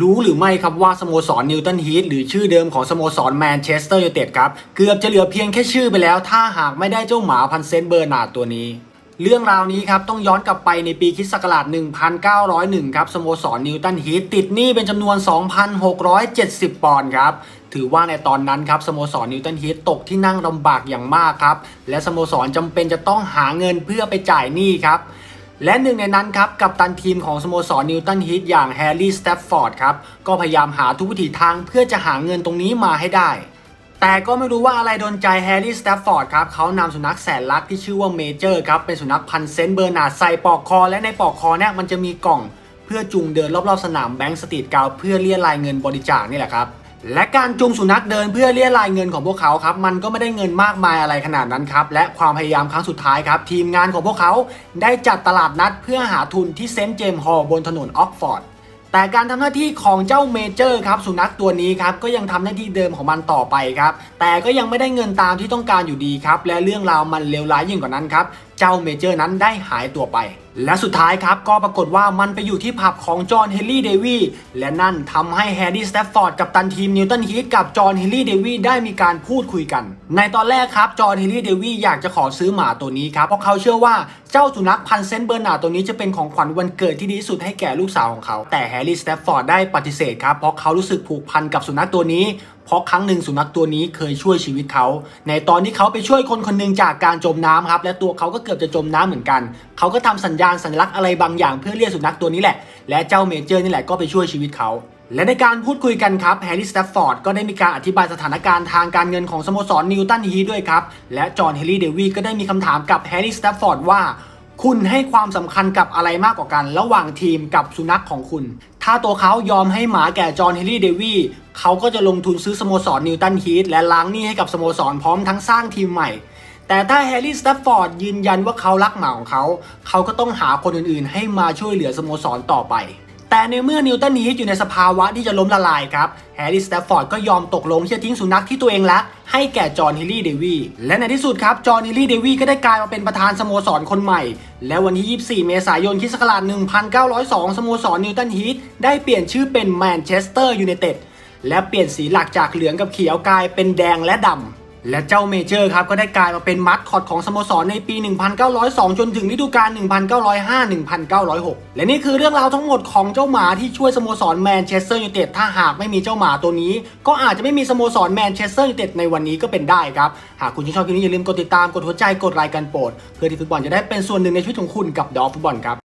รู้หรือไม่ครับว่าสโมสรนิวตันฮีทหรือชื่อเดิมของสโมสรแมนเชสเตอร์ยูไนเต็ดครับ เกือบจะเหลือเพียงแค่ชื่อไปแล้ว ถ้าหากไม่ได้เจ้าหมาพันเซนเบอร์นาร์ดตัวนี้เรื่องราวนี้ครับต้องย้อนกลับไปในปีคริสต์ศักราช 1901 ครับสโมสรนิวตันฮีทติดหนี้เป็นจำนวน 2,670 ปอนด์ครับ ถือว่าในตอนนั้นครับสโมสรนิวตันฮีทตกที่นั่งลำบากอย่างมากครับ และสโมสรจำเป็นจะต้องหาเงินเพื่อไปจ่ายหนี้ครับ และหนึ่งในนั้นครับ กับตันทีมของสโมสรนิวตันฮีทอย่างแฮร์รี่สแตฟฟอร์ดครับ ก็พยายามหาทุกวิถีทางเพื่อจะหาเงินตรงนี้มาให้ได้ แต่ก็ไม่รู้ว่าอะไรโดนใจแฮร์รี่สแตฟฟอร์ดครับ เขานำสุนัขแสนรักที่ชื่อว่าเมเจอร์ครับ เป็นสุนัขพันเซนเบอร์นาดใส่ปลอกคอ และในปลอกคอเนี่ยมันจะมีกล่อง เพื่อจูงเดินรอบๆสนามแบงก์สตรีทกาวเพื่อเรียรายเงินบริจาคนี่แหละครับ และการจูงสุนัขเดินเพื่อเรียรายเงินของพวกเขาครับมันก็ไม่ได้เงินมากมายอะไรขนาดนั้นครับและความพยายามครั้งสุดท้ายครับทีมงานของพวกเขาได้จัดตลาดนัดเพื่อหาทุนที่เซนต์เจมส์ฮอลล์บนถนนออกฟอร์ดแต่การทำหน้าที่ของเจ้าเมเจอร์ครับสุนัขตัวนี้ครับก็ยังทำหน้าที่เดิมของมันต่อไปครับแต่ก็ยังไม่ได้เงินตามที่ต้องการอยู่ดีครับและเรื่องราวมันเลวร้ายยิ่งกว่านั้นครับเจ้าเมเจอร์นั้นได้หายตัวไป และสุดท้ายครับก็ปรากฏว่ามันไปอยู่ที่ผับของจอห์นเฮนรี่เดวีและนั่นทำให้แฮร์รี่สแตฟฟอร์ดกับตันทีมนิวตันฮีทกับจอห์นเฮนรี่เดวีได้มีการพูดคุยกัน ในตอนแรกครับจอห์นเฮนรี่เดวีอยากจะขอซื้อหมาตัวนี้ครับเพราะเขาเชื่อว่าเจ้าสุนัขพันเซนเบอร์นาตัวนี้จะเป็นของขวัญวันเกิดที่ดีที่สุดให้แก่ลูกสาวของเขา แต่แฮร์รี่สแตฟฟอร์ดได้ปฏิเสธครับเพราะเขารู้สึกผูกพันกับสุนัขตัวนี้เพราะครั้งหนึ่งสุนัขตัวนี้เคยช่วยชีวิตเขา ในตอนที่เขาไปช่วยคนคนหนึ่งจากการจมน้ำครับและตัวเขาก็เกือบจะจมน้ำเหมือนกัน เขาก็ทำสัญญาณสัญลักษณ์อะไรบางอย่างเพื่อเรียกสุนัขตัวนี้แหละ และเจ้าเมเจอร์นี่แหละก็ไปช่วยชีวิตเขาและในการพูดคุยกันครับแฮร์รี่สแตฟฟอร์ดก็ได้มีการอธิบายสถานการณ์ทางการเงินของสโมสรนิวตันฮีด้วยครับ และจอห์นเฮนรี่เดวีก็ได้มีคำถามกับแฮร์รี่สแตฟฟอร์ดว่า คุณให้ความสำคัญกับอะไรมากกว่ากัน ระหว่างทีมกับสุนัขของคุณ ถ้าตัวเขายอมให้หมาแก่จอห์นเฮนรี่เดวีเขาก็จะลงทุนซื้อสโมสรนิวตันฮีทและล้างหนี้ให้กับสโมสรพร้อมทั้งสร้างทีมใหม่ แต่ถ้าแฮร์รี่สแตฟฟอร์ดยืนยันว่าเขารักหมาของเขา เขาก็ต้องหาคนอื่นๆ ให้มาช่วยเหลือสโมสรต่อไป แต่ในเมื่อนิวตันฮีทอยู่ในสภาวะที่จะล้มละลายครับแฮร์รี่สแตฟฟอร์ดก็ยอมตกลงที่จะทิ้งสุนัขที่ตัวเองรักให้แก่จอห์นฮิลลี่เดวีและในที่สุดครับจอห์นฮิลลี่เดวีก็ได้กลายมาเป็นประธานสโมสรคนใหม่ และวันที่ 24 เมษายนคิศกราช1902 สโมสรนิวตันฮีทได้เปลี่ยนชื่อเป็นแมนเชสเตอร์ยูไนเต็ดและเปลี่ยนสีหลักจากเหลืองกับเขียวกลายเป็นแดงและดำ และเจ้าเมเจอร์ครับก็ได้กลายมาเป็นมัดคอดของสโมสรในปี 1902 จนถึงฤดูกาล 1905-1906 และนี่คือเรื่องราวทั้งหมดของเจ้าหมาที่ช่วยสโมสรแมนเชสเตอร์ยูไนเต็ดถ้าหากไม่มีเจ้าหมาตัวนี้ ก็อาจจะไม่มีสโมสรแมนเชสเตอร์ยูไนเต็ดในวันนี้ก็เป็นได้ครับ หากคุณชื่นชอบคลิปนี้อย่าลืมกดติดตามกดหัวใจกดไลค์กันโปรด เพื่อที่ฟุตบอลจะได้เป็นส่วนหนึ่งในชีวิตของคุณกับดอฟุตบอลครับ